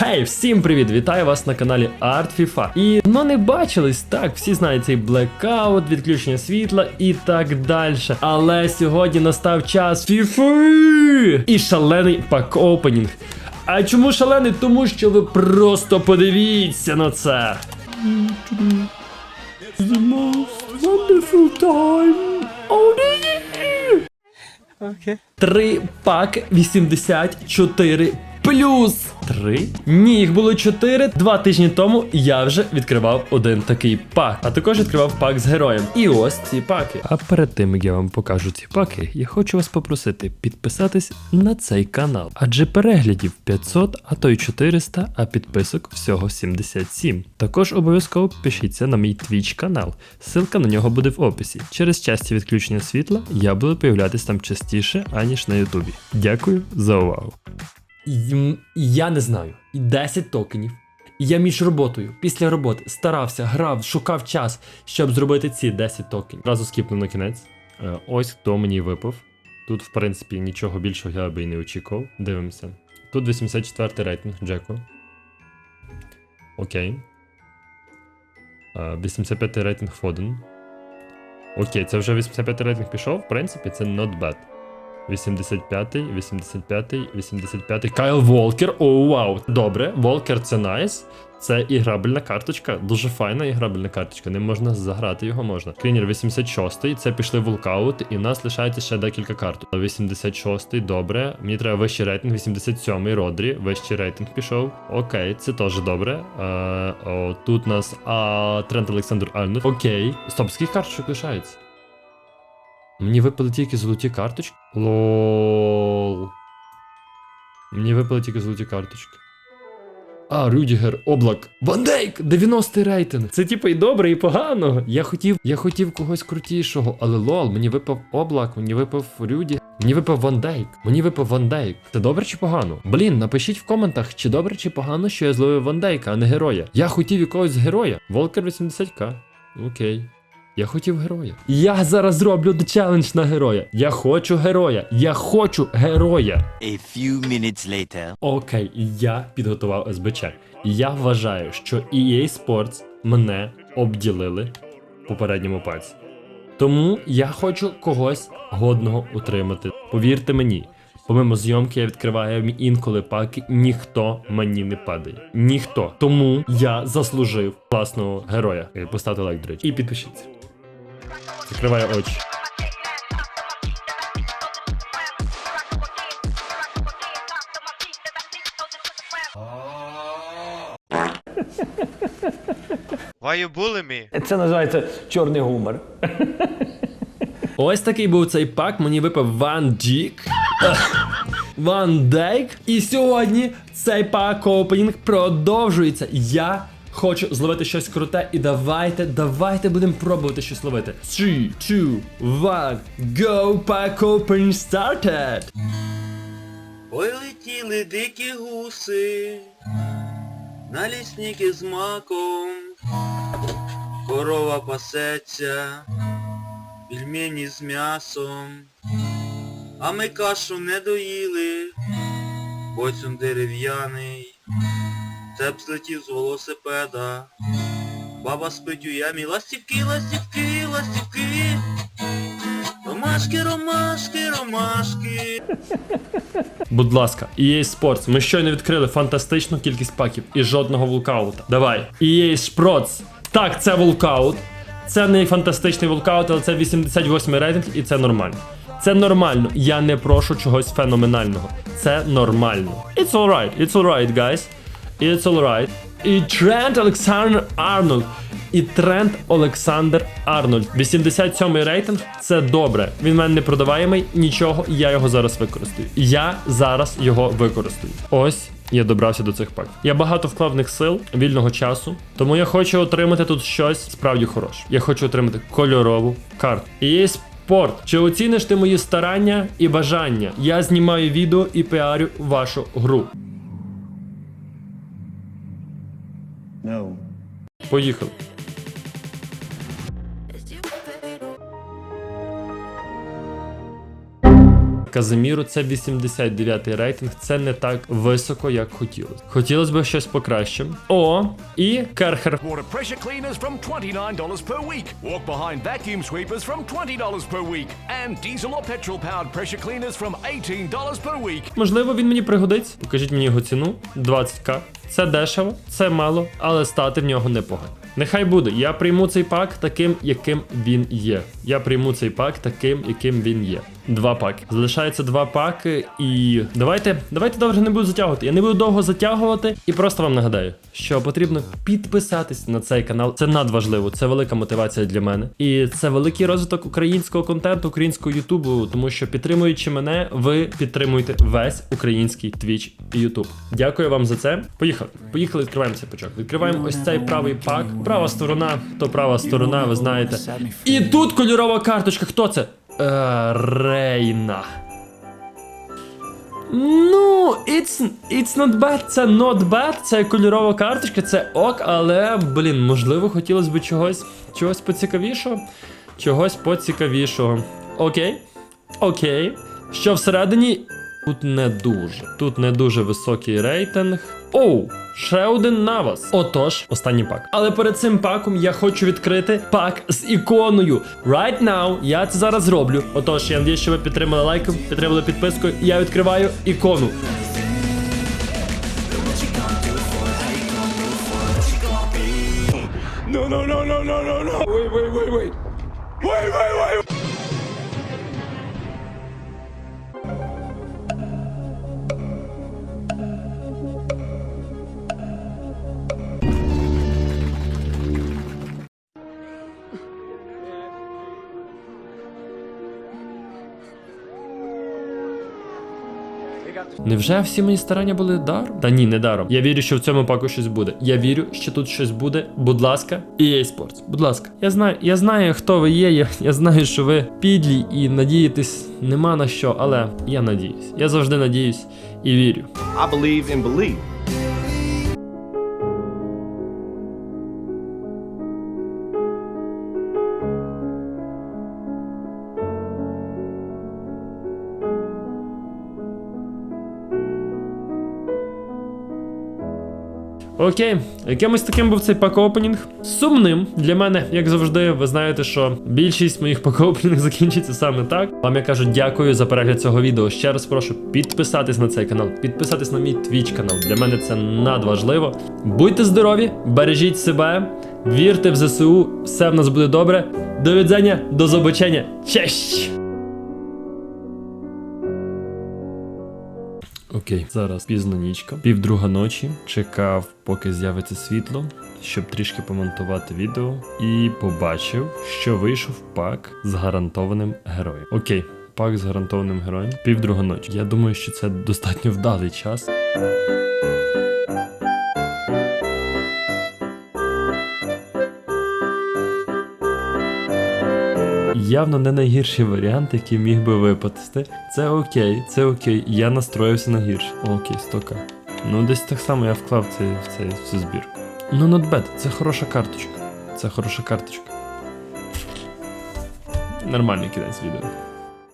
Хей, всім привіт! Вітаю вас на каналі Art FIFA. І ну не бачились, так, всі знають цей блекаут, відключення світла і так далі. Але сьогодні настав час FIFA! І шалений пак-опенінг. А чому шалений? Тому що ви просто подивіться на це. The most wonderful time of the year. Три пак 84 плюс. Три? Ні, їх було чотири. Два тижні тому я вже відкривав один такий пак, а також відкривав пак з героєм. І ось ці паки. А перед тим як я вам покажу ці паки, я хочу вас попросити підписатись на цей канал. Адже переглядів 500, а то й 400, а підписок всього 77. Також обов'язково підпишіться на мій Twitch канал. Ссылка на нього буде в описі. Через часті відключення світла я буду появлятись там частіше, аніж на Ютубі. Дякую за увагу. Я не знаю. 10 токенів. І Я між роботою, після роботи старався, грав, шукав час, щоб зробити ці 10 токенів. Разу скіпнув на кінець. Е, Ось хто мені випав. Тут, в принципі, нічого більшого я би і не очікував. Дивимося. Тут 84 рейтинг Джеку. Окей. Е, 85 рейтинг Фоден. Окей, це вже 85 рейтинг пішов. В принципі, це not bad. 85-й, 85-й, 85-й. Кайл Волкер. О, вау. Добре, Волкер це найс. Це іграбельна карточка. Дуже файна іграбельна карточка. Не можна заграти його можна. Клінер 86-й, це пішли волкаут, і в нас лишається ще декілька карт. 86-й, добре. Мені треба вищий рейтинг, 87-й Родрі, вищий рейтинг пішов. Окей, це теж добре. Е, о, тут у нас а, Трент Олександр Арнольд. Окей. Стоп, скільки карточок лишається? Мені випали тільки золоті карточки. Лол. Мені випали тільки золоті карточки. А, Рюдігер, облак. Ван Дейк! 90 рейтинг. Це типу і добре, і погано. Я хотів, я хотів когось крутішого, але лол, мені випав облак, мені випав Рюді. Мені випав Ван Дейк. Мені випав Ван Дейк. Це добре чи погано? Блін, напишіть в коментах, чи добре чи погано, що я зловив Ван Дейка, а не героя. Я хотів якогось героя. Волкер 80к. Окей. Я хотів героя. Я зараз зроблю челендж на героя. Я хочу героя. Я хочу героя. A few minutes later. Окей, я підготував СБЧ. Я вважаю, що EA Sports мене обділили в попередньому пальці. Тому я хочу когось годного утримати. Повірте мені, помимо зйомки я відкриваю інколи паки, ніхто мені не падає. Ніхто. Тому я заслужив класного героя. Поставте лайк, до речі. І підпишіться. Закриваю очі. Why you bully me? Це називається чорний гумор. Ось такий був цей пак. Мені випав Ван Дік. Ван Дейк. І сьогодні цей пак опенінг продовжується. Я хочу зловити щось круте. І давайте, давайте будемо пробувати щось ловити. 3, 2, 1, go, pack opening started! Ой, летіли дикі гуси, на лісники з маком, корова пасеться, пельмені з м'ясом, а ми кашу не доїли, боцюн дерев'яний, цеп злетів з велосипеда, баба спить у ямі, ластівки, ластівки, ластівки, ромашки, ромашки, ромашки. Будь ласка, EA Sports, ми щойно відкрили фантастичну кількість паків і жодного вулкаута. Давай. EA Sports. Так, це вулкаут. Це не фантастичний вулкаут, але це 88 рейтинг і це нормально. Це нормально. Я не прошу чогось феноменального. Це нормально. It's alright, it's alright, guys. It's alright. І Трент Олександр Арнольд. І Трент Олександр Арнольд. 87 рейтинг це добре. Він в мене не продаваємий, нічого, я його зараз використаю. Я зараз його використаю. Ось. Я добрався до цих пак. Я багато вклав сил, вільного часу, тому я хочу отримати тут щось справді хороше. Я хочу отримати кольорову карту. І є спорт. Чи оціниш ти мої старання і бажання? Я знімаю відео і піарю вашу гру. Поїхали. Казиміру це 89 рейтинг. Це не так високо, як хотілося. Хотілося б щось покраще. О, і Керхер. Water pressure cleaners from $29 per week. Walk behind vacuum sweepers from $20 per week. And diesel or petrol powered pressure cleaners from $18 per week. Можливо, він мені пригодиться. Покажіть мені його ціну. 20к. Це дешево, це мало, але стати в нього непогано. Нехай буде. Я прийму цей пак таким, яким він є. Я прийму цей пак таким, яким він є. Два паки. Залишається два паки, і давайте, давайте довго не буду затягувати. Я не буду довго затягувати, і просто вам нагадаю, що потрібно підписатись на цей канал. Це надважливо, це велика мотивація для мене. І це великий розвиток українського контенту, українського Ютубу, тому що підтримуючи мене, ви підтримуєте весь український Twitch і YouTube. Дякую вам за це. Поїхали. Поїхали, відкриваємо цей пачок. Відкриваємо ось цей правий пак. Права сторона, то права сторона, ви знаєте. І тут кольорова карточка. Хто це? Е, Рейна. Ну, it's, it's not bad, це not bad, це кольорова карточка, це ок, але, блін, можливо, хотілося б чогось, чогось поцікавішого. Чогось поцікавішого. Окей. Окей. Що всередині? Тут не дуже. Тут не дуже високий рейтинг. Оу, ще один навас. Отож, останній пак. Але перед цим паком я хочу відкрити пак з іконою. Right now, я це зараз зроблю. Отож, я надію, що ви підтримали лайком, підтримали підпискою. Я відкриваю ікону. Невже всі мої старання були даром? Та ні, не даром. Я вірю, що в цьому паку щось буде. Я вірю, що тут щось буде. Будь ласка, EA Sports. Будь ласка. Я знаю, я знаю, хто ви є. Я, я знаю, що ви підлі і надіятись нема на що, але я надіюсь. Я завжди надіюсь і вірю. I believe and believe. Окей, якимось таким був цей пак-опенінг. Сумним для мене, як завжди, ви знаєте, що більшість моїх пак-опенінгів закінчиться саме так. Вам я кажу дякую за перегляд цього відео. Ще раз прошу підписатись на цей канал, підписатись на мій Twitch канал. Для мене це надважливо. Будьте здорові, бережіть себе, вірте в ЗСУ, все в нас буде добре. До відзення, до побачення. Честь! Окей, зараз пізна нічка, півдруга ночі. Чекав, поки з'явиться світло, щоб трішки помонтувати відео, і побачив, що вийшов пак з гарантованим героєм. Окей, пак з гарантованим героєм. Півдруга ночі. Я думаю, що це достатньо вдалий час. Явно не найгірший варіант, який міг би випасти. Це окей, це окей. Я настроївся на гірше. Окей, стока. Ну, десь так само я вклав цей, цей, в цю збірку. Ну, bad, це хороша карточка. Це хороша карточка. Нормальний кінець відео.